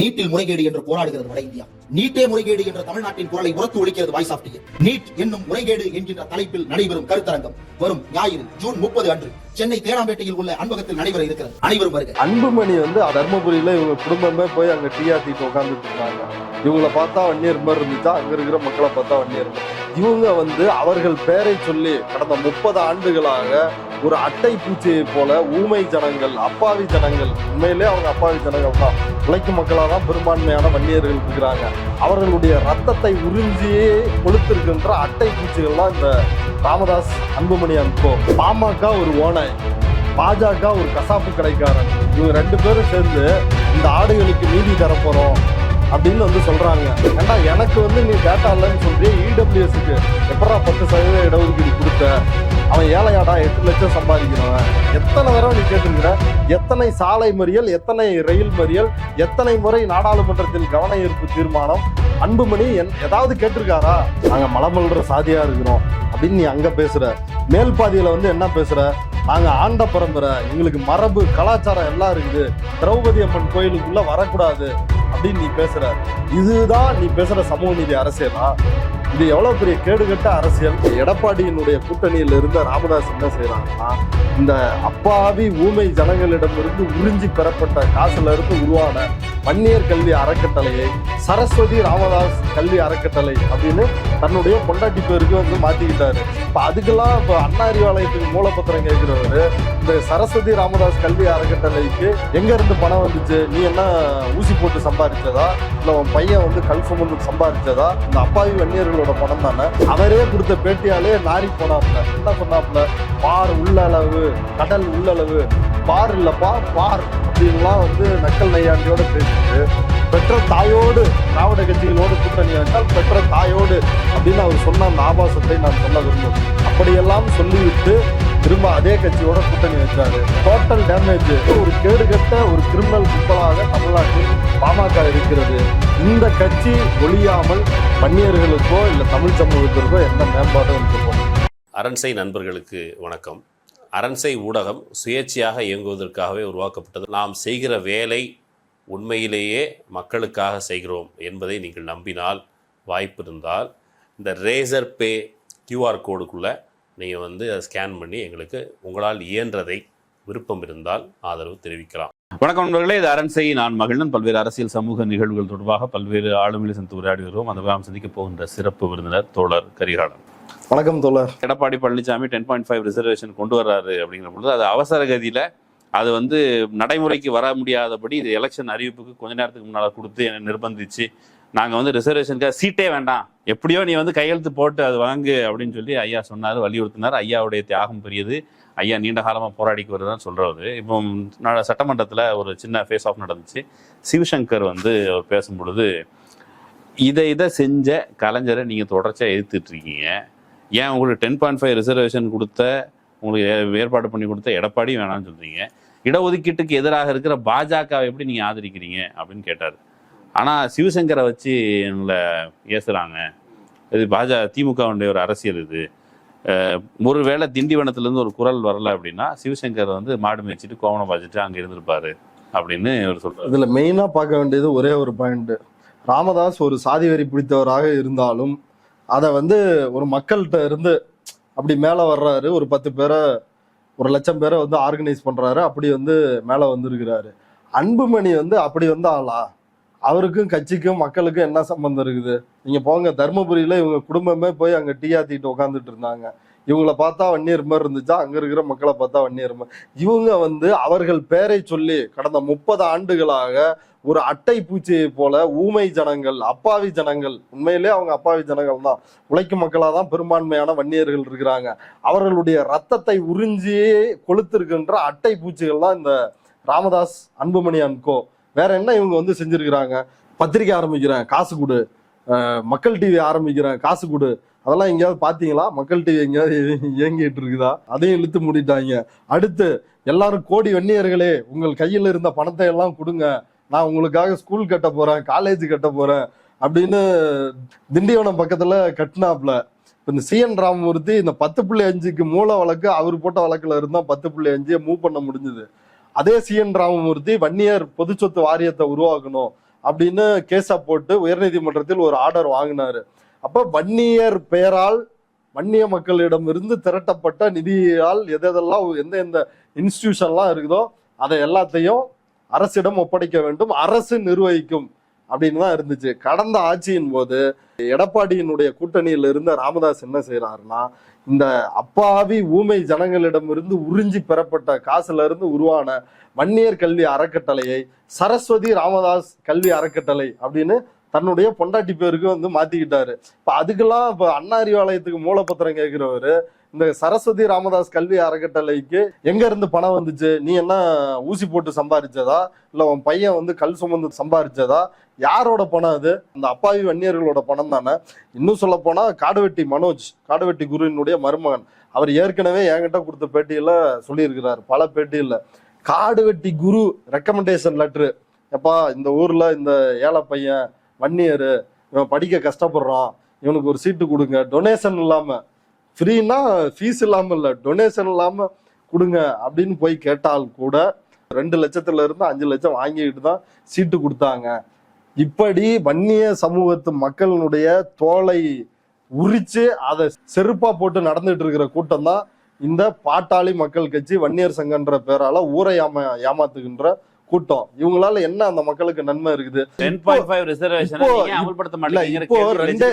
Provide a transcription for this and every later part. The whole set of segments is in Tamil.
நீட்டில் முறைகேடு என்று போராடுகிறது வட இந்தியா. நீட்டே முறைகேடு என்ற தமிழ்நாட்டின் குரலை உரத்து ஒழிக்கிறது வாய்ஸ் ஆஃப் நீட் என்னும் முறைகேடு என்கின்ற தலைப்பில் நடைபெறும் கருத்தரங்கம் வரும் ஞாயிறு ஜூன் முப்பது அன்று சென்னை தேனாம்பேட்டையில் உள்ள அன்பகத்தில் நடைபெற இருக்கிறது. அனைவரும் வருக. அன்புமணி வந்து தர்மபுரியில இவங்க குடும்பமே போய் அங்க டீ ஆத்திட்டு உட்காந்துட்டு இருக்காங்க இவங்களை பார்த்தா வன்னியர் மாதிரி இருந்துச்சா? அங்க இருக்கிற மக்களை பார்த்தா வன்னியர் இவங்க வந்து அவர்கள் பெயரை சொல்லி கடந்த முப்பது ஆண்டுகளாக ஒரு அட்டை பூச்சியை போல ஊமை ஜனங்கள் அப்பாவி ஜனங்கள் உண்மையிலே அவங்க அப்பாவி ஜனங்கள் தான். உழைக்கும் மக்களாக தான் பெரும்பான்மையான வன்னியர்கள் இருக்கிறாங்க. அவர்களுடைய ரத்தத்தை உறிஞ்சியே கொளுத்திருக்கின்ற அட்டை பூச்சிகள் தான் இந்த ராமதாஸ் அன்புமணி அன்போ. பாமக ஒரு ஓனாய் பாஜக ஒரு கசாப்பு கடைக்காரன். இவங்க ரெண்டு பேரும் சேர்ந்து இந்த ஆடுகளுக்கு நீதி தரப்போறோம். அப்படின்னு வந்து சொல்கிறாங்க ஏன்னா எனக்கு வந்து நீ டேட்டா இல்லைன்னு சொல்லி இடபிள்யூஎஸ்க்கு எப்படா பத்து சதவீத இடஒதுக்கீடு கொடுத்த? அவன் ஏழையாடா எட்டு லட்சம் சம்பாதிக்கிறவன். எத்தனை தடவை நீ கேட்டிருக்கிற? எத்தனை சாலை மறியல் எத்தனை ரயில் மறியல் எத்தனை முறை நாடாளுமன்றத்தில் கவன ஈர்ப்பு தீர்மானம்? அன்புமணி என் ஏதாவது கேட்டிருக்காரா? நாங்கள் மலமல்ற சாதியாக இருக்கிறோம். அப்படின்னு நீ அங்கே பேசுகிற மேல் பாதியில் வந்து என்ன பேசுகிற நாங்கள் ஆண்ட பரம்பரை. எங்களுக்கு மரபு கலாச்சாரம் எல்லாம் இருக்குது. திரௌபதி அம்மன் கோயிலுக்குள்ளே வரக்கூடாது. அப்படின்னு நீ பேசுற. இதுதான் நீ பேசுற சமூக நீதி அரசியலா? இது எவ்வளவு பெரிய கேடுகட்ட அரசியல்? எடப்பாடியினுடைய கூட்டணியில் இருந்த ராமதாஸ் என்ன செய்யறாங்கன்னா இந்த அப்பாவி ஊமை ஜனங்களிடமிருந்து உறிஞ்சி பெறப்பட்ட காசுல இருந்து உருவான வன்னியர் கல்வி அறக்கட்டளையை சரஸ்வதி ராமதாஸ் கல்வி அறக்கட்டளை அப்படின்னு தன்னுடைய பொண்டாட்டி பேருக்கு வந்து மாத்திக்கிட்டாரு. இப்ப அதுக்கெல்லாம் இப்ப அண்ணா அறிவாலயத்துக்கு மூலப்பத்திரம் கேட்கிறவரு இந்த சரஸ்வதி ராமதாஸ் கல்வி அறக்கட்டளைக்கு எங்க இருந்து பணம் வந்துச்சு? நீ என்ன ஊசி போட்டு சம்பாதிச்சதா இல்ல உன் பையன் வந்து கல் சுமந்து சம்பாதிச்சதா இந்த அப்பாவி வன்னியர்களோட பணம் தானே? அவரே கொடுத்த பேட்டியாலே நாரி போனாப்ல. என்ன சொன்னாப்ல? பார் உள்ளளவு கடல் உள்ளளவு பார் இல்லப்பா பார் அப்படின்லாம் வந்து நக்கல் நையாண்டியோட பேசிட்டு பெற்ற தாயோடு திராவிட கட்சிகளோடு கூட்டணி வைத்தால் பெற்ற தாயோடு அப்படின்னு அவர் சொன்ன அந்த ஆபாசத்தை நான் சொல்ல விரும்பும் அப்படியெல்லாம் சொல்லிவிட்டு திரும்ப அதே கட்சியோட கூட்டணி வச்சாரு டோட்டல் டேமேஜ் ஒரு கேடுகட்ட ஒரு கிரிமினல் கும்பலாக தமிழ்நாட்டில் பாமக இருக்கிறது. இந்த கட்சி ஒழியாமல் வன்னியர்களுக்கோ இல்லை தமிழ் சமூகத்திற்கோ எந்த மேம்பாடும் இருக்க அரண்சை நண்பர்களுக்கு வணக்கம். அரண்சை ஊடகம் சுயேட்சையாக இயங்குவதற்காகவே உருவாக்கப்பட்டது. நாம் செய்கிற வேலை உண்மையிலேயே மக்களுக்காக செய்கிறோம் என்பதை நீங்கள் நம்பினால் வாய்ப்பு இருந்தால் இந்த ரேசர் பே கியூஆர் கோடுக்குள்ளே நீங்கள் வந்து அதை ஸ்கேன் பண்ணி எங்களுக்கு உங்களால் இயன்றதை விருப்பம் இருந்தால் ஆதரவு தெரிவிக்கலாம். வணக்கம் நண்பர்களே இது அரண்சை. நான் மகிழ்ந்தன். பல்வேறு அரசியல் சமூக நிகழ்வுகள் தொடர்பாக பல்வேறு ஆளுமைகளை சந்தித்து உரையாடி வருவோம் அந்த நாம் சந்திக்க போகின்ற சிறப்பு விருந்தினர் தோழர் கரிகாலன். வணக்கம் தோழர். Edappadi Palaniswami ten point five reservation கொண்டு வர்றாரு அப்படிங்கிற பொழுது அது அவசர கதியில் அது வந்து நடைமுறைக்கு வர முடியாதபடி இது எலெக்ஷன் அறிவிப்புக்கு கொஞ்ச நேரத்துக்கு முன்னால் கொடுத்து என்னை நிர்பந்திச்சு நாங்கள் வந்து ரிசர்வேஷனுக்காக சீட்டே வேண்டாம். எப்படியோ நீ வந்து கையெழுத்து போட்டு அது வாங்கு அப்படின்னு சொல்லி ஐயா சொன்னார் வலியுறுத்தினார். ஐயாவுடைய தியாகம் பெரியது. ஐயா நீண்ட காலமாக போராடிக்கு வருதுன்னு சொல்கிறவர் இப்போ நட- சட்டமன்றத்தில் ஒரு சின்ன ஃபேஸ் ஆஃப் நடந்துச்சு. சிவசங்கர் வந்து அவர் பேசும்பொழுது இதை இதை செஞ்ச கலைஞரை நீங்கள் தொடர்ச்சியாக எதிர்த்துட்ருக்கீங்க ஏன் உங்களுக்கு டென் பாயிண்ட் ஃபைவ் ரிசர்வேஷன் கொடுத்த உங்களுக்கு ஏ- ஏற்பாடு பண்ணி கொடுத்த எடப்பாடி வேணாம்னு சொல்றீங்க. இடஒதுக்கீட்டுக்கு எதிராக இருக்கிற பாஜகவை எப்படி நீங்கள் ஆதரிக்கிறீங்க அப்படின்னு கேட்டார். ஆனால் சிவசங்கரை வச்சு எங்களை ஏசுறாங்க. இது பாஜ திமுகவுடைய ஒரு அரசியல் இது. அஹ், ஒருவேளை திண்டிவனத்துலேருந்து ஒரு குரல் வரல அப்படின்னா சிவசங்கர் வந்து மாடு மேய்ச்சிட்டு கோவணம் பாய்ச்சிட்டு அங்கே இருந்திருப்பாரு அப்படின்னு அவர் சொல்றாரு. இதுல மெயினா பார்க்க வேண்டியது ஒரே ஒரு பாயிண்ட் ராமதாஸ் ஒரு சாதி வெறி பிடித்தவராக இருந்தாலும் அதை வந்து ஒரு மக்கள்கிட்ட இருந்து அப்படி மேலே வர்றாரு. ஒரு பத்து பேரை ஒரு லட்சம் பேரை வந்து ஆர்கனைஸ் பண்ணுறாரு அப்படி வந்து மேலே வந்திருக்கிறாரு. அன்புமணி வந்து அப்படி வந்து ஆளா அவருக்கும் கட்சிக்கும் மக்களுக்கும் என்ன சம்பந்தம் இருக்குது? நீங்கள் போங்க. தருமபுரியில் இவங்க குடும்பமே போய் அங்கே டீ ஆத்திட்டு உட்காந்துட்டு இருந்தாங்க. இவங்கள பார்த்தா வன்னியர் மாதிரி இருந்துச்சா? அங்க இருக்கிற மக்களை பார்த்தா வன்னியர் மாதிரி. இவங்க வந்து அவர்கள் பெயரை சொல்லி கடந்த முப்பது ஆண்டுகளாக ஒரு அட்டை பூச்சியை போல ஊமை ஜனங்கள் அப்பாவி ஜனங்கள் உண்மையிலே அவங்க அப்பாவி ஜனங்கள் தான். உழைக்கும் மக்களாக தான் பெரும்பான்மையான வன்னியர்கள் இருக்கிறாங்க. அவர்களுடைய ரத்தத்தை உறிஞ்சி கொளுத்திருக்கின்ற அட்டை பூச்சிகள் தான் இந்த ராமதாஸ் அன்புமணி அன்கோ வேற என்ன இவங்க வந்து செஞ்சிருக்கிறாங்க? பத்திரிக்கை ஆரம்பிக்கிறேன் காசு கொடு. மக்கள் டிவி ஆரம்பிக்கிறேன் காசு கொடு. அதெல்லாம் எங்கேயாவது பார்த்தீங்களா? மக்கள் டிவி எங்கேயாவது இயங்கிட்டு இருக்குதா அதையும் இழுத்து மூடிட்டாங்க. அடுத்து எல்லாரும் கோடி வன்னியர்களே உங்கள் கையில் இருந்த பணத்தை எல்லாம் கொடுங்க. நான் உங்களுக்காக ஸ்கூல் கட்ட போறேன் காலேஜ் கட்ட போறேன் அப்படின்னு திண்டிவனம் பக்கத்துல கட்டினாப்ல இப்போ இந்த சிஎன் ராமமூர்த்தி இந்த பத்து புள்ளி அஞ்சுக்கு மூல வழக்கு அவர் போட்ட வழக்குல இருந்தா பத்து புள்ளி அஞ்சு மூவ் பண்ண முடிஞ்சது. அதே சிஎன் ராமமூர்த்தி வன்னியர் பொது சொத்து வாரியத்தை உருவாக்கணும் அப்படின்னு கேஸா போட்டு உயர்நீதிமன்றத்தில் ஒரு ஆர்டர் வாங்கினாரு. அப்ப வன்னியர் பெயரால் வன்னிய மக்களிடம் இருந்து திரட்டப்பட்ட நிதியால் எதெல்லாம் எந்த எந்த இன்ஸ்டிடியூஷன்லாம் இருக்குதோ அதை எல்லாத்தையும் அரசிடம் ஒப்படைக்க வேண்டும் அரசு நிர்வகிக்கும் அப்படின்னு தான் இருந்துச்சு. கடந்த ஆட்சியின் போது எடப்பாடியினுடைய கூட்டணியில் இருந்த ராமதாஸ் என்ன செய்யறாருன்னா இந்த அப்பாவி ஊமை ஜனங்களிடமிருந்து உறிஞ்சி பெறப்பட்ட காசுல இருந்து உருவான வன்னியர் கல்வி அறக்கட்டளையை சரஸ்வதி ராமதாஸ் கல்வி அறக்கட்டளை அப்படின்னு தன்னுடைய பொண்டாட்டி பேருக்கு வந்து மாத்திக்கிட்டாரு. இப்ப அதுக்கெல்லாம் இப்ப அண்ணா அறிவாலயத்துக்கு மூலப்பத்திரம் கேட்கிறவரு இந்த சரஸ்வதி ராமதாஸ் கல்வி அறக்கட்டளைக்கு எங்க இருந்து பணம் வந்துச்சு? நீ என்ன ஊசி போட்டு சம்பாரிச்சதா? இல்ல உன் பையன் வந்து கல் சுமந்து சம்பாரிச்சதா? யாரோட பணம் அது? அந்த அப்பாவி வன்னியர்களோட பணம் தானே? இன்னும் சொல்ல போனா காடுவெட்டி மனோஜ் காடுவெட்டி குருவினுடைய மருமகன். அவர் ஏற்கனவே என்கிட்ட கொடுத்த பேட்டியில சொல்லியிருக்கிறார். பல பேட்டியில. காடுவெட்டி குரு ரெக்கமெண்டேஷன் லெட்ரு எப்பா இந்த ஊர்ல இந்த ஏழை பையன் வன்னியரு இவன் படிக்க கஷ்டப்படுறான். இவனுக்கு ஒரு சீட்டு கொடுங்க. டொனேஷன் இல்லாமல் ஃப்ரீனா ஃபீஸ் இல்லாமல் இல்லை டொனேஷன் இல்லாமல் கொடுங்க அப்படின்னு போய் கேட்டால் கூட ரெண்டு லட்சத்துல இருந்து அஞ்சு லட்சம் வாங்கிக்கிட்டு தான் சீட்டு கொடுத்தாங்க. இப்படி வன்னிய சமூகத்து மக்களினுடைய தோலை உரிச்சு அதை செருப்பா போட்டு நடந்துட்டு இருக்கிற கூட்டம் தான் இந்த பாட்டாளி மக்கள் கட்சி வன்னியர் சங்கன்ற பேரால ஊரை ஏமா ஏமாத்துகின்ற கூட்டம். இவங்களால என்ன அந்த மக்களுக்கு நன்மை இருக்குது? இப்போ-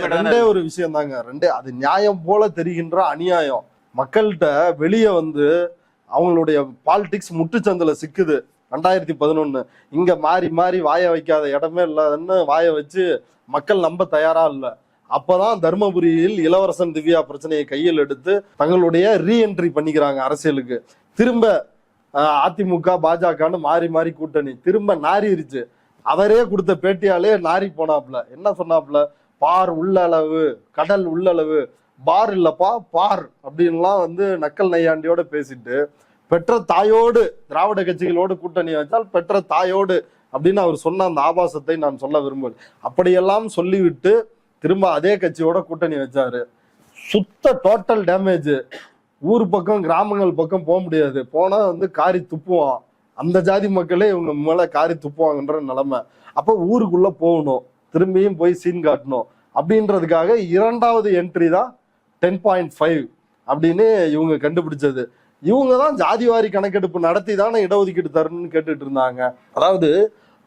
ரெண்டே ஒரு விஷயம் தாங்க. ரெண்டே அது நியாயம் போல தெரிகின்ற அநியாயம். மக்கள்கிட்ட வெளியே வந்து அவங்களுடைய பாலிடிக்ஸ் முட்டுச்சந்துல சிக்குது. ரெண்டாயிரத்தி பதினொன்னு. இங்க மாறி மாறி வாய வைக்காத இடமே இல்லைன்னு வாய வச்சு மக்கள் நம்ப தயாரா இல்ல. அப்பதான் தர்மபுரியில் இளவரசன் திவ்யா பிரச்சனையை கையில் எடுத்து தங்களுடைய ரீஎன்ட்ரி பண்ணிக்கிறாங்க அரசியலுக்கு. திரும்ப அதிமுக பாஜகன்னு மாறி மாறி கூட்டணி. திரும்ப நாறிருச்சு அவரே கொடுத்த பேட்டியாலே நாரி போனாப்ல என்ன சொன்னாப்ல பார் உள்ளளவு கடல் உள்ளளவு. பார் இல்லப்பா பார் அப்படின்லாம் வந்து நக்கல் நையாண்டியோட பேசிட்டு பெற்ற தாயோடு திராவிட கட்சிகளோடு கூட்டணி வச்சால் பெற்ற தாயோடு அப்படின்னு அவர் சொன்ன அந்த ஆபாசத்தை நான் சொல்ல விரும்பல அப்படியெல்லாம் சொல்லிவிட்டு திரும்ப அதே கட்சியோட கூட்டணி வச்சாரு. சுத்த டோட்டல் டேமேஜ் ஊர் பக்கம் கிராமங்கள் பக்கம் போக முடியாது. போனா வந்து காரி துப்புவான். அந்த ஜாதி மக்களே இவங்க மேல காரி துப்புவாங்கன்ற நிலைமை. அப்ப ஊருக்குள்ள போகணும். திரும்பியும் போய் சீன் காட்டணும். அப்படின்றதுக்காக இரண்டாவது என்ட்ரி தான் டென் பாயிண்ட் ஃபைவ் அப்படின்னு இவங்க கண்டுபிடிச்சது. இவங்க தான் ஜாதிவாரி கணக்கெடுப்பு நடத்தி தானே இடஒதுக்கீடு தரணும்னு கேட்டுட்டு இருந்தாங்க. அதாவது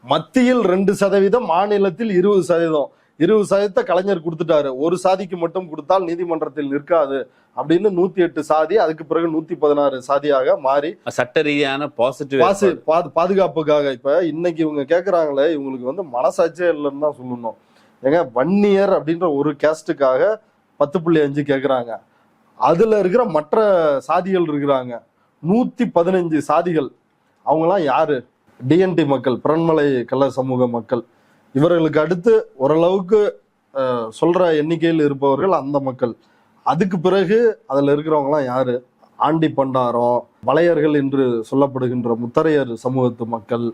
மத்தியில் ரெண்டு சதவீதம் மாநிலத்தில் இருபது சதவீதம். இருபது சதவீதத்தை கலைஞர் கொடுத்துட்டாரு. ஒரு சாதிக்கு மட்டும் கொடுத்தால் நீதிமன்றத்தில் நிற்காது அப்படின்னு நூத்தி எட்டு சாதி அதுக்கு பிறகு நூத்தி பதினாறு சாதியாக மாறி சட்ட ரீதியான பாசிட்டிவ் பாசு பாது- பாதுகாப்புக்காக இப்ப இன்னைக்கு இவங்க கேக்குறாங்களே இவங்களுக்கு வந்து மனசாட்சியே இல்லைன்னு தான் சொல்லணும். ஏங்க வன்னியர் அப்படின்ற ஒரு கேஸ்டுக்காக பத்து புள்ளி அஞ்சு கேக்குறாங்க. அதுல இருக்கிற மற்ற சாதிகள் இருக்கிறாங்க. நூத்தி பதினஞ்சு சாதிகள். அவங்கலாம் யாரு? டிஎன்டி மக்கள் பிறன்மலை கள்ள சமூக மக்கள். இவர்களுக்கு அடுத்து ஓரளவுக்கு சொல்ற எண்ணிக்கையில் இருப்பவர்கள் அந்த மக்கள். அதுக்கு பிறகு அதில் இருக்கிறவங்களாம் யாரு? ஆண்டி பண்டாரம் வளையர்கள் என்று சொல்லப்படுகின்ற முத்தரையர் சமூகத்து மக்கள்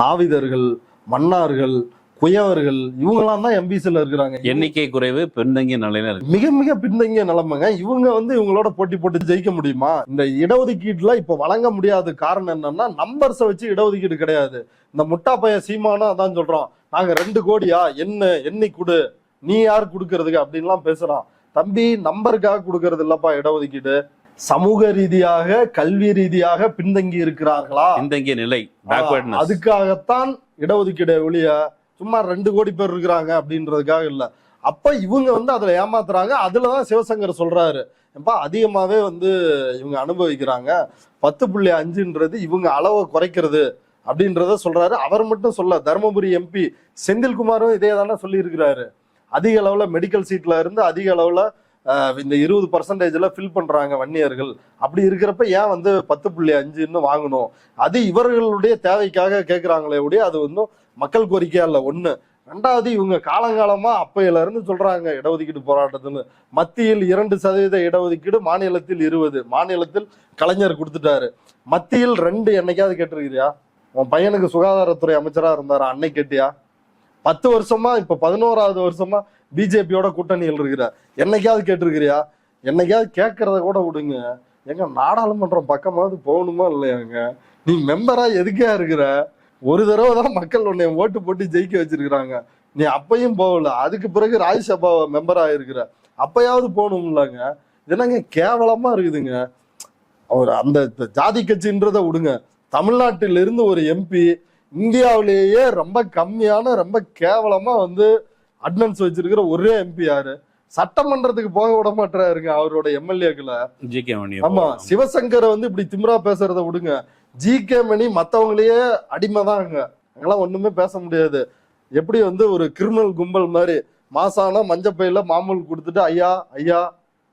நாவிதர்கள் மன்னார்கள் குயவர்கள் இவங்கெல்லாம் தான் எம்பிசில இருக்கிறாங்க. எண்ணிக்கை குறைவு பின்தங்கிய நிலையில மிக மிக பின்தங்கிய நிலைமைங்க. இவங்க வந்து இவங்களோட போட்டி போட்டு ஜெயிக்க முடியுமா? இந்த இடஒதுக்கீட்டுல இப்ப வழங்க முடியாத காரணம் என்னன்னா நம்பர்ஸை வச்சு இடஒதுக்கீடு கிடையாது. இந்த முட்டா பையன் சீமானும் அதான் சொல்றோம் நாங்க ரெண்டு கோடியா? என்ன? எண்ணி கொடு. நீ யார் கொடுக்கறதுக்கு? அப்படின்லாம் பேசுறான். தம்பி நம்பருக்காக கொடுக்கறது இல்லப்பா இடஒதுக்கீடு. சமூக ரீதியாக கல்வி ரீதியாக பின்தங்கி இருக்கிறார்களா? பின்தங்கிய நிலை அதுக்காகத்தான் இடஒதுக்கீடு ஒழிய சும்மா ரெண்டு கோடி பேர் இருக்கிறாங்க அப்படின்றதுக்காக இல்லை. அப்போ இவங்க வந்து அதில் ஏமாத்துறாங்க. தான் சிவசங்கர் சொல்கிறாரு எப்பா அதிகமாகவே வந்து இவங்க அனுபவிக்கிறாங்க. பத்து புள்ளி அஞ்சுன்றது இவங்க அளவை குறைக்கிறது அப்படின்றத சொல்கிறாரு அவர் மட்டும் சொல்ல தருமபுரி எம்பி செந்தில்குமாரும் இதே தானே சொல்லியிருக்கிறாரு. அதிக அளவில் மெடிக்கல் சீட்டில் இருந்து அதிக அளவில் இந்த இருபது பர்சன்டேஜ்ல ஃபில் பண்றாங்க வன்னியர்கள். அப்படி இருக்கிறப்ப ஏன் வந்து பத்து புள்ளி அஞ்சுன்னு வாங்கணும்? அது இவர்களுடைய தேவைக்காக கேட்குறாங்களே ஒழிய அது வந்து மக்கள் கோரிக்கையா இல்ல ஒண்ணு. ரெண்டாவது இவங்க காலங்காலமா அப்பையில இருந்து சொல்றாங்க இடஒதுக்கீடு போராட்டத்துன்னு. மத்தியில் இரண்டு சதவீத இடஒதுக்கீடு மாநிலத்தில் இருபது. மாநிலத்தில் கலைஞர் கொடுத்துட்டாரு. மத்தியில் ரெண்டு என்னைக்காவது கேட்டிருக்கிறியா? உன் பையனுக்கு சுகாதாரத்துறை அமைச்சரா இருந்தார்? அன்னை கேட்டியா? பத்து வருஷமா இப்ப பதினோராவது வருஷமா பிஜேபியோட கூட்டணியில் இருக்கிற என்னைக்காவது கேட்டிருக்கிறியா? என்னைக்காவது கேட்கறத கூட விடுங்க. எங்க நாடாளுமன்றம் பக்கமாவது போகணுமா இல்லையாங்க நீ மெம்பரா எதுக்கா இருக்கிற? ஒரு தடவை தான் மக்கள் உன்னை ஓட்டு போட்டு ஜெயிக்க வச்சிருக்கிறாங்க. நீ அப்பையும் போகல. அதுக்கு பிறகு ராஜ்யசபா மெம்பர் இருக்கிற. அப்பயாவது போகணும்லங்க இது என்னங்க கேவலமா இருக்குதுங்க. அவர் அந்த ஜாதி கட்சின்றத விடுங்க. தமிழ்நாட்டிலிருந்து ஒரு எம்பி இந்தியாவிலேயே ரொம்ப கம்மியான ரொம்ப கேவலமா வந்து அட்னன்ஸ் வச்சிருக்கிற ஒரே எம்பி யாரு? சட்டமன்றத்துக்கு போக விட மாட்டாருங்க அவரோட எம்எல்ஏக்களை. ஜி கே ஆமா சிவசங்கரை வந்து இப்படி திமிரா பேசுறத விடுங்க. ஜி கே மணி மத்தவங்களையே அடிமைதாங்க. அங்கெல்லாம் ஒண்ணுமே பேச முடியாது. எப்படி வந்து ஒரு கிரிமினல் கும்பல் மாதிரி மாசானா மஞ்சப்பையில மாமூல் கொடுத்துட்டு ஐயா ஐயா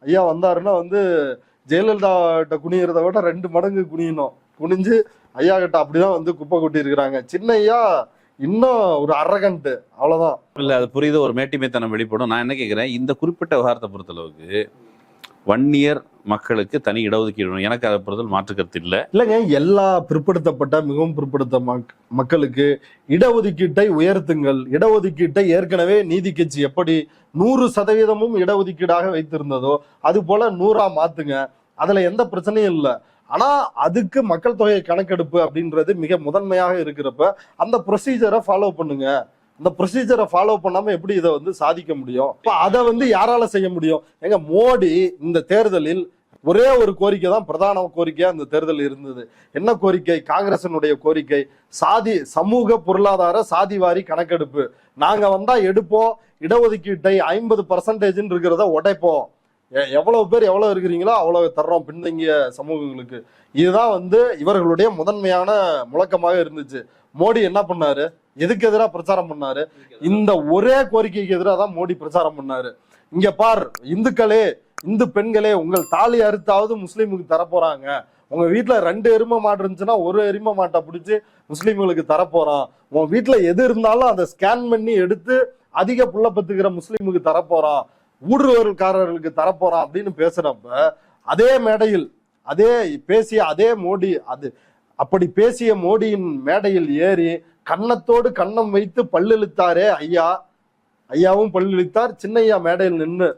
ஐயா வந்தாருன்னா வந்து ஜெயலலிதா கிட்ட குனியறத விட ரெண்டு மடங்கு குனியணும். குனிஞ்சு ஐயா கிட்ட அப்படிதான் வந்து குப்பை கொட்டி இருக்கிறாங்க சின்ன ஐயா இன்னும் ஒரு அரகண்ட். அவ்வளவுதான். இல்ல அது புரியுது. ஒரு மேட்டிமைத்தனம் வெளிப்படும். நான் என்ன கேட்கிறேன் இந்த குறிப்பிட்ட விவகாரத்தை பொறுத்தளவுக்கு ஒன் இயர் மக்களுக்கு தனி இடஒதுக்கீடு. எனக்கு அதை பொறுத்தவரை மாற்று கருத்து இல்லை. இல்லைங்க எல்லா பிற்படுத்தப்பட்ட மிகவும் பிற்படுத்த மக்- மக்களுக்கு இடஒதுக்கீட்டை உயர்த்துங்கள். இடஒதுக்கீட்டை ஏற்கனவே நீதி கட்சி எப்படி நூறு சதவீதமும் இடஒதுக்கீடாக வைத்திருந்ததோ அது போல நூறா மாத்துங்க. அதுல எந்த பிரச்சனையும் இல்லை. ஆனா அதுக்கு மக்கள் தொகை கணக்கெடுப்பு அப்படின்றது மிக முதன்மையாக இருக்கிறப்ப அந்த ப்ரொசீஜரை ஃபாலோ பண்ணுங்க. அந்த ப்ரொசீஜரை ஃபாலோ பண்ணாம எப்படி இதை வந்து சாதிக்க முடியும்? இப்ப அதை வந்து யாரால செய்ய முடியும்? எங்க மோடி இந்த தேர்தலில் ஒரே ஒரு கோரிக்கை தான் பிரதான கோரிக்கையா இந்த தேர்தல் இருந்தது. என்ன கோரிக்கை? காங்கிரசினுடைய கோரிக்கை. சாதி சமூக பொருளாதார சாதிவாரி கணக்கெடுப்பு. நாங்க வந்தா எடுப்போம் இடஒதுக்கீட்டை ஐம்பது பர்சன்டேஜ் இருக்கிறத உடைப்போம். எவ்வளவு பேர் எவ்வளவு இருக்கிறீங்களோ அவ்வளவு தர்றோம் பின்தங்கிய சமூகங்களுக்கு. இதுதான் வந்து இவர்களுடைய முதன்மையான முழக்கமாக இருந்துச்சு. மோடி என்ன பண்ணாரு? எதுக்கு எதிராக பிரச்சாரம் பண்ணாரு? இந்த ஒரே கோரிக்கைக்கு எதிராக தான் மோடி பிரச்சாரம் பண்ணாரு. இங்க பார் இந்துக்களே இந்து பெண்களே உங்கள் தாலி அறுத்தாவது முஸ்லீமுக்கு தரப்போறாங்க. உங்க வீட்டுல ரெண்டு எருமை மாடு இருந்துச்சுன்னா ஒரு எரும மாட்டை பிடிச்சி முஸ்லீம்களுக்கு தரப்போறான். உன் வீட்டுல எது இருந்தாலும் அதை ஸ்கேன் பண்ணி எடுத்து அதிக புள்ள பத்துக்கிற முஸ்லீமுக்கு தரப்போறான். ஊடுருவல்காரர்களுக்கு தரப்போறான் அப்படின்னு பேசுறப்ப அதே மேடையில் அதே பேசிய அதே மோடி அது அப்படி பேசிய மோடியின் மேடையில் ஏறி கன்னத்தோடு கன்னம் வைத்து பல்லிழுத்தாரே ஐயா. ஐயாவும் பல்லிழித்தார் சின்னையா மேடையில் நின்று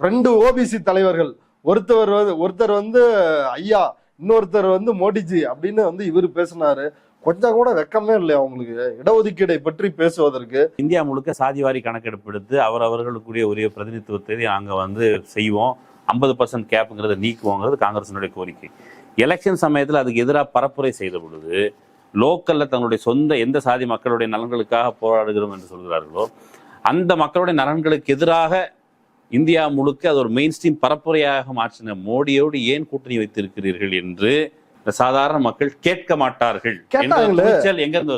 ரெண்டு ஓபிசி தலைவர்கள் ஒருத்தவர் வந்து ஒருத்தர் வந்து ஐயா இன்னொருத்தர் வந்து மோடிஜி அப்படின்னு வந்து இவர் பேசினாரு. கொஞ்சம் கூட வெக்கமே இல்லையா அவங்களுக்கு இடஒதுக்கீடை பற்றி பேசுவதற்கு. இந்தியா முழுக்க சாதிவாரி கணக்கெடுப்பு எடுத்து அவர் அவர்களுக்குரிய உரிய பிரதிநிதித்துவத்தை அங்கே வந்து செய்வோம். ஐம்பது பர்சன்ட் கேப்புங்கிறத நீக்குவோங்கிறது காங்கிரசினுடைய கோரிக்கை. எலெக்ஷன் சமயத்தில் அதுக்கு எதிராக பரப்புரை செய்த பொழுது லோக்கலில் தங்களுடைய சொந்த எந்த சாதி மக்களுடைய நலன்களுக்காக போராடுகிறோம் என்று சொல்கிறார்களோ அந்த மக்களுடைய நலன்களுக்கு எதிராக இந்தியா முழுக்க அது ஒரு மெயின் ஸ்ட்ரீம் பரப்புரையாக மாற்றின மோடியோடு ஏன் கூட்டணி வைத்திருக்கிறீர்கள் என்று சாதாரண மக்கள் கேட்க மாட்டார்கள் கேட்டாங்களே.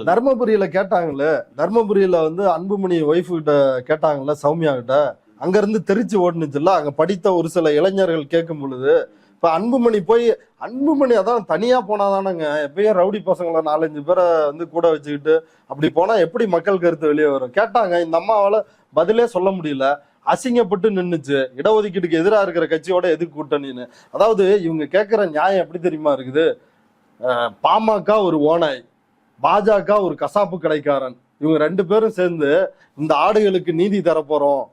தர்மபுரியில கேட்டாங்களே. தர்மபுரியில வந்து அன்புமணி ஒய்ஃப் கிட்ட கேட்டாங்கல்ல சௌமியா கிட்ட அங்க இருந்து தெரிச்சு ஓடுனுச்சுல்ல அங்க படித்த ஒரு சில இளைஞர்கள் கேட்கும் பொழுது இப்ப அன்புமணி போய் அன்புமணி அதான் தனியா போனாதானங்க. எப்பயும் ரவுடி பசங்களை நாலஞ்சு பேரை வந்து கூட வச்சுக்கிட்டு அப்படி போனா எப்படி மக்கள் கருத்து வெளியே வரும்? கேட்டாங்க இந்த அம்மாவால பதிலே சொல்ல முடியல. அசிங்கப்பட்டு நின்றுச்சு இடஒதுக்கீட்டுக்கு எதிராக இருக்கிற கட்சியோட எதுக்கு கூட்டணின்னு. அதாவது இவங்க கேட்குற நியாயம் எப்படி தெரியுமா இருக்குது? பாமக ஒரு ஓனாய் பாஜக ஒரு கசாப்பு கடைக்காரன். இவங்க ரெண்டு பேரும் சேர்ந்து இந்த ஆடுகளுக்கு நீதி தரப்போறோம்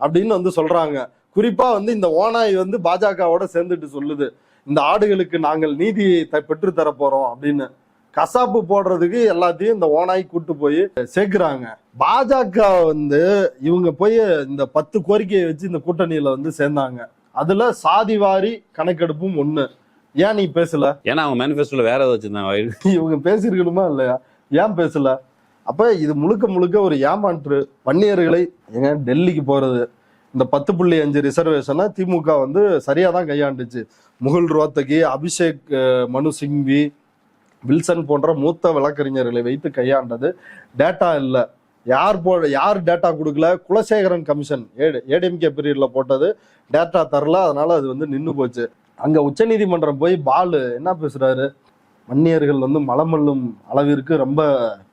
அப்படின்னு வந்து சொல்றாங்க. குறிப்பா வந்து இந்த ஓனாய் வந்து பாஜகவோட சேர்ந்துட்டு சொல்லுது. இந்த ஆடுகளுக்கு நாங்கள் நீதியை த- பெற்று தரப்போறோம் அப்படின்னு. கசாப்பு போடுறதுக்கு எல்லாத்தையும் இந்த ஓனாய் கூட்டு போய் சேர்க்கிறாங்க. பாஜக வந்து இவங்க போய் இந்த பத்து கோரிக்கையை வச்சு இந்த கூட்டணியில வந்து சேர்ந்தாங்க. அதுல சாதிவாரி கணக்கெடுப்பும் ஒண்ணு. ஏன் நீ பேசல? ஏன்னா அவங்க மேனிஃபெஸ்டோல வேற ஏதாவது வச்சிருந்தாங்க. இவங்க பேசியிருக்கணுமா இல்லையா? ஏன் பேசல? அப்ப இது முழுக்க முழுக்க ஒரு ஏமாற்று வன்னியர்களை எங்க டெல்லிக்கு போறது. இந்த பத்து புள்ளி அஞ்சு ரிசர்வேஷனை திமுக வந்து சரியா தான் கையாண்டுச்சு. முகுல் ரோத்தகி அபிஷேக் மனு சிங்வி வில்சன் போன்ற மூத்த வழக்கறிஞர்களை வைத்து கையாண்டது. டேட்டா இல்லை. யார் போ யார் டேட்டா கொடுக்கல? குலசேகரன் கமிஷன் ஏடிஎம்கே பீரியடில் போட்டது. டேட்டா தரல. அதனால அது வந்து நின்று போச்சு. அங்கே உச்சநீதிமன்றம் போய் பாலு என்ன பேசுறாரு? வன்னியர்கள் வந்து மலமல்லும் அளவிற்கு ரொம்ப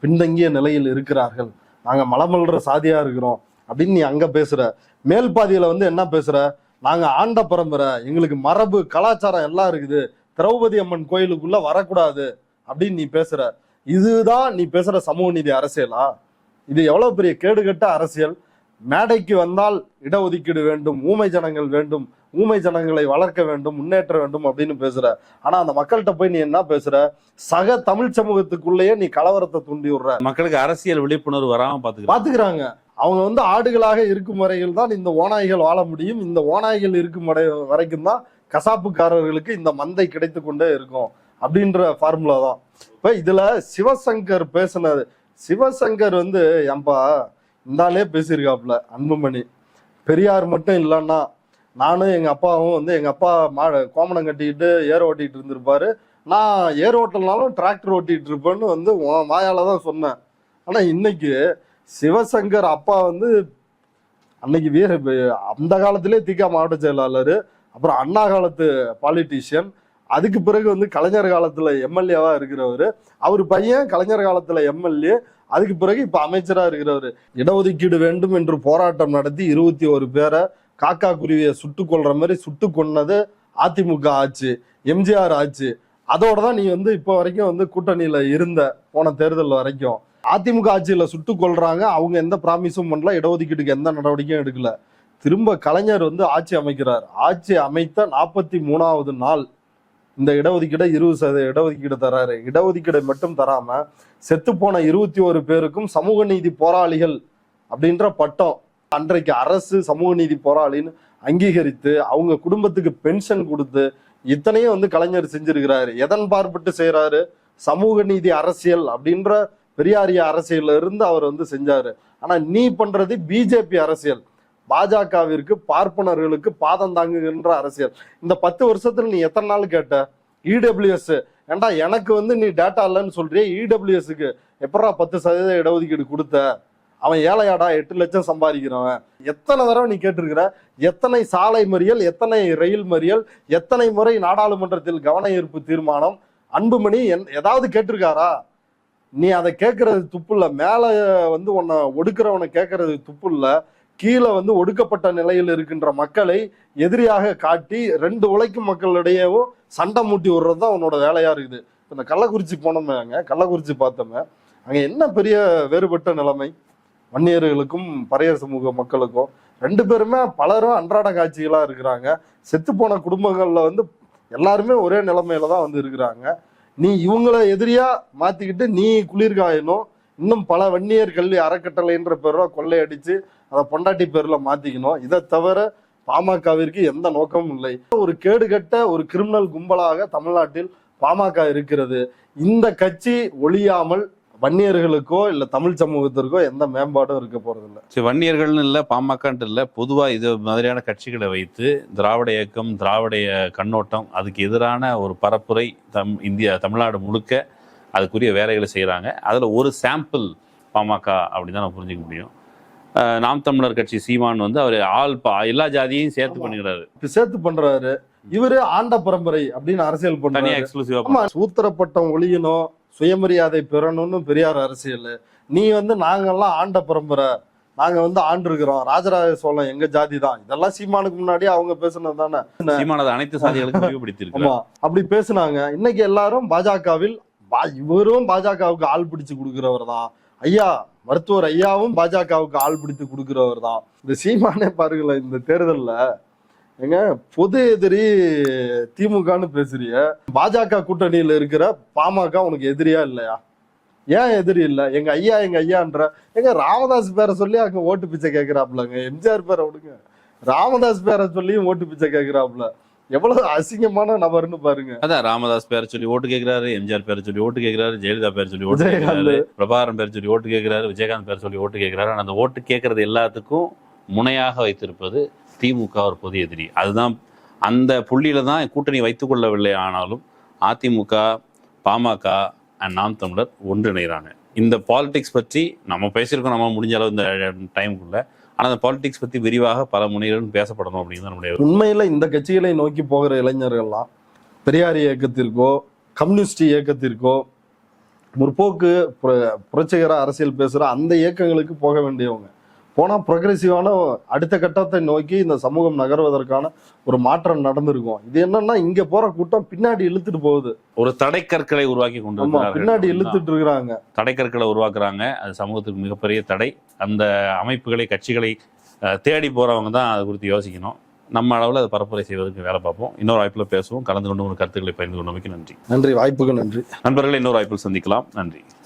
பின்தங்கிய நிலையில் இருக்கிறார்கள். நாங்கள் மலமல்ற சாதியாக இருக்கிறோம். அப்படின்னு நீ அங்கே பேசுகிற மேல் பாதியில் வந்து என்ன பேசுகிற நாங்கள் ஆண்ட பரம்பரை. எங்களுக்கு மரபு கலாச்சாரம் எல்லாம் இருக்குது. திரௌபதி அம்மன் கோயிலுக்குள்ளே வரக்கூடாது. அப்படின்னு நீ பேசுற இதுதான் நீ பேசுற சமூக நீதி அரசியலா? இது எவ்வளவு பெரிய கேடுகட்ட அரசியல்? மேடைக்கு வந்தால் இடஒதுக்கீடு வேண்டும் ஊமை ஜனங்கள் வேண்டும் ஊமை ஜனங்களை வளர்க்க வேண்டும் முன்னேற்ற வேண்டும் அப்படின்னு பேசுற. ஆனா அந்த மக்கள்கிட்ட போய் நீ என்ன பேசுற? சக தமிழ் சமூகத்துக்குள்ளேயே நீ கலவரத்தை தூண்டி விடுற. மக்களுக்கு அரசியல் விழிப்புணர்வு வராம பாத்துக்கலாம் பாத்துக்கிறாங்க. அவங்க வந்து ஆடுகளாக இருக்கும் வரையில் தான் இந்த ஓநாய்கள் வாழ முடியும். இந்த ஓநாய்கள் இருக்கும் வரை வரைக்கும் தான் கசாப்புக்காரர்களுக்கு இந்த மந்தை கிடைத்து கொண்டே இருக்கும். அப்படின்ற ஃபார்முலா தான். இப்போ இதில் சிவசங்கர் பேசினது சிவசங்கர் வந்து ஏன்பா இந்தாலே பேசியிருக்காப்புல அன்புமணி. பெரியார் மட்டும் இல்லைன்னா நானும் எங்கள் அப்பாவும் வந்து எங்கள் அப்பா மா கோமணம் கட்டிக்கிட்டு ஏர் ஓட்டிகிட்டு இருந்திருப்பாரு. நான் ஏர் ஓட்டலனாலும் டிராக்டர் ஓட்டிகிட்டு இருப்பேன்னு வந்து உன் தான் சொன்னேன். ஆனால் இன்னைக்கு சிவசங்கர் அப்பா வந்து அன்னைக்கு வீர அந்த காலத்திலே திகா மாவட்ட செயலாளர் அப்புறம் அண்ணா காலத்து பாலிட்டிஷியன் அதுக்கு பிறகு வந்து கலைஞர் காலத்துல எம்எல்ஏவா இருக்கிறவர் அவர் பையன் கலைஞர் காலத்துல எம்எல்ஏ அதுக்கு பிறகு இப்ப அமைச்சரா இருக்கிறவர். இடஒதுக்கீடு வேண்டும் என்று போராட்டம் நடத்தி இருபத்தி ஒரு பேரை காக்கா குருவியை சுட்டு கொள்ற மாதிரி சுட்டு கொன்னது அதிமுக ஆட்சி எம்ஜிஆர் ஆட்சி. அதோட தான் நீ வந்து இப்போ வரைக்கும் வந்து கூட்டணியில இருந்த போன தேர்தல் வரைக்கும். அதிமுக ஆட்சியில சுட்டு கொள்றாங்க அவங்க எந்த ப்ராமிஸும் பண்ணல இடஒதுக்கீட்டுக்கு எந்த நடவடிக்கையும் எடுக்கல. திரும்ப கலைஞர் வந்து ஆட்சி அமைக்கிறார். ஆட்சி அமைத்த நாற்பத்தி மூணாவது நாள் இந்த இடஒதுக்கீடை இருபது சதவீத இடஒதுக்கீடு தராரு. இடஒதுக்கீடை மட்டும் தராம செத்துப்போன இருபத்தி ஒரு பேருக்கும் சமூக நீதி போராளிகள் அப்படின்ற பட்டம் அன்றைக்கு அரசு சமூக நீதி போராளின்னு அங்கீகரித்து அவங்க குடும்பத்துக்கு பென்ஷன் கொடுத்து இத்தனையும் வந்து கலைஞர் செஞ்சிருக்கிறாரு. எதன் பார்ப்பட்டு செய்யறாரு சமூக நீதி அரசியல் அப்படின்ற பெரியாரிய அரசியல்ல இருந்து அவர் வந்து செஞ்சாரு. ஆனா நீ பண்றது பிஜேபி அரசியல். பாஜகவிற்கு பார்ப்பனர்களுக்கு பாதம் தாங்குகின்ற அரசியல். இந்த பத்து வருஷத்துல நீ எத்தனை நாள் கேட்ட? இடபிள்யூஎஸ் ஏன்டா எனக்கு வந்து நீ டேட்டா இல்லைன்னு சொல்றிய இடபிள்யூஎஸ்க்கு எப்படா பத்து சதவீத இடஒதுக்கீடு கொடுத்த? அவன் ஏழையாடா எட்டு லட்சம் சம்பாதிக்கிறவன். எத்தனை தடவை நீ கேட்டிருக்கிற? எத்தனை சாலை மறியல் எத்தனை ரயில் மறியல் எத்தனை முறை நாடாளுமன்றத்தில் கவன ஈர்ப்பு தீர்மானம்? அன்புமணி என்- ஏதாவது கேட்டிருக்காரா? நீ அதை கேட்கறது துப்பு இல்லை. மேலே வந்து உன்னை ஒடுக்குறவனை கேட்கறது துப்பு இல்லை. கீழே வந்து ஒடுக்கப்பட்ட நிலையில் இருக்கின்ற மக்களை எதிரியாக காட்டி ரெண்டு உழைக்கும் மக்களிடையேவும் சண்டை மூட்டி விடுறது தான் உன்னோட வேலையா இருக்குது. இப்போ இந்த கள்ளக்குறிச்சி போனோமே அங்க கள்ளக்குறிச்சி பார்த்தோமே அங்கே என்ன பெரிய வேறுபட்ட நிலைமை? வன்னியர்களுக்கும் பறையர் சமூக மக்களுக்கும் ரெண்டு பேருமே பலரும் அன்றாட காட்சிகளாக இருக்கிறாங்க. செத்து போன வந்து எல்லாருமே ஒரே நிலைமையில தான் வந்து இருக்கிறாங்க. நீ இவங்கள எதிரியா மாத்திக்கிட்டு நீ குளிர்காயணும் இன்னும் பல வன்னியர் கல்வி அறக்கட்டளைன்ற பேரோ கொள்ளையடிச்சு அதை பொண்டாட்டி பேர்ல மாத்திக்கணும். இதை தவிர பாமகவிற்கு எந்த நோக்கமும் இல்லை. ஒரு கேடுகட்ட ஒரு கிரிமினல் கும்பலாக தமிழ்நாட்டில் பாமக இருக்கிறது. இந்த கட்சி ஒழியாமல் வன்னியர்களுக்கோ இல்ல தமிழ் சமூகத்திற்கோ எந்த மேம்பாடும் இருக்க போறதில்ல சரி வன்னியர்கள்னு இல்லை பாமகன்ட்டு இல்லை பொதுவாக இது மாதிரியான கட்சிகளை வைத்து திராவிட இயக்கம் திராவிடைய கண்ணோட்டம் அதுக்கு எதிரான ஒரு பரப்புரை தம் இந்தியா தமிழ்நாடு முழுக்க அதுக்குரிய வேலைகளை செய்கிறாங்க அதில் ஒரு சாம்பிள் பாமக அப்படின்னு தான் புரிஞ்சுக்க முடியும். நாம் தமிழர் கட்சி சீமான் வந்து அவர் ஆள் பா எல்லா ஜாதியையும் சேர்த்து. பண்ணிக்கிறாரு. சேர்த்து பண்றாரு. இவரு ஆண்ட பரம்பரை அப்படின்னு அரசியல் எக்ஸ்க்ளூசிவாக ஆமா சூத்திரப்பட்டம் ஒழியணும் சுயமரியாதை பெறணும்னு பெரியார் அரசியல். நீ வந்து நாங்கெல்லாம் ஆண்ட பரம்பரை. நாங்க வந்து ஆண்டிருக்கிறோம் ராஜராஜ சோழன் எங்க ஜாதி தான்? இதெல்லாம் சீமானுக்கு முன்னாடி அவங்க பேசுனது தானே? சீமானது அனைத்து சாதிகளுக்கும் அப்படி பேசுனாங்க. இன்னைக்கு எல்லாரும் பாஜகவில் இவரும் பாஜகவுக்கு ஆள் பிடிச்சு கொடுக்கிறவர் தான். ஐயா மருத்துவர் ஐயாவும் பாஜகவுக்கு ஆள் பிடித்து கொடுக்கிறவர் தான். இந்த சீமானே பாருங்களேன் இந்த தேர்தலில் எங்க பொது எதிரி திமுகன்னு பேசுறிய. பாஜக கூட்டணியில் இருக்கிற பாமக உனக்கு எதிரியா இல்லையா? ஏன் எதிரி இல்லை? எங்க ஐயா எங்க ஐயான்ற எங்க ராமதாஸ் பேரை சொல்லி அங்க ஓட்டு பிச்சை கேக்குறாப்புலங்க. எம்ஜிஆர் பேரை விடுங்க. ராமதாஸ் பேரை சொல்லியும் ஓட்டு பிச்சை கேக்குறாப்புல. எவ்வளவு அசிங்கமான நபர்னு பாருங்க. அதான் ராமதாஸ் பேரை சொல்லி ஓட்டு கேட்கிறாரு எம்ஜிஆர் பேரை சொல்லி ஓட்டு கேட்கிறாரு ஜெயலலிதா பேரை சொல்லி ஓட்டு. கேட்கிறாரு பிரபாகரன் பேர் சொல்லி ஓட்டு கேட்கிறாரு விஜயகாந்த் பேர் சொல்லி ஓட்டு கேட்கிறாரு அந்த ஓட்டு கேட்கறது எல்லாத்துக்கும் முனையாக வைத்திருப்பது திமுக ஒரு பொது எதிரி. அதுதான் அந்த புள்ளியில தான் கூட்டணி வைத்துக் கொள்ளவில்லை ஆனாலும் அதிமுக பாமக அண்ட் நாம் தமிழர் ஒன்றிணைகிறாங்க. இந்த பாலிடிக்ஸ் பற்றி நம்ம பேசியிருக்கோம் நம்ம முடிஞ்ச அளவு இந்த டைமுக்குள்ள ஆனால் அந்த பாலிடிக்ஸ் பற்றி விரிவாக பல முனைகளும் பேசப்படணும் தான் நம்முடைய உண்மையில் இந்த கட்சிகளை நோக்கி போகிற இளைஞர்கள்லாம் பெரியார் இயக்கத்திற்கோ கம்யூனிஸ்ட் இயக்கத்திற்கோ முற்போக்கு புர- புரட்சிகர அரசியல் பேசுகிற அந்த இயக்கங்களுக்கு போக வேண்டியவங்க. போனா ப்ரொக்ரெசிவான அடுத்த கட்டத்தை நோக்கி இந்த சமூகம் நகர்வதற்கான ஒரு மாற்றம் நடந்திருக்கும். இது என்னன்னா இங்க போற கூட்டம் பின்னாடி இழுத்துட்டு போகுது. ஒரு தடைக்கற்களை உருவாக்கி கொண்டு. பின்னாடி இழுத்துட்டு இருக்கிறாங்க. தடைக்கற்களை உருவாக்குறாங்க. அது சமூகத்துக்கு மிகப்பெரிய தடை. அந்த அமைப்புகளை கட்சிகளை தேடி போறவங்க தான் அதை குறித்து யோசிக்கணும். நம்ம அளவில் அதை பரப்புரை செய்வதற்கு வேலை பார்ப்போம். இன்னொரு வாய்ப்பில் பேசுவோம். கலந்து கொண்டு ஒரு கருத்துக்களை பகிர்ந்து கொண்டமைக்கு நன்றி. நன்றி வாய்ப்புக்கு நன்றி. நண்பர்களை இன்னொரு வாய்ப்பில் சந்திக்கலாம். நன்றி.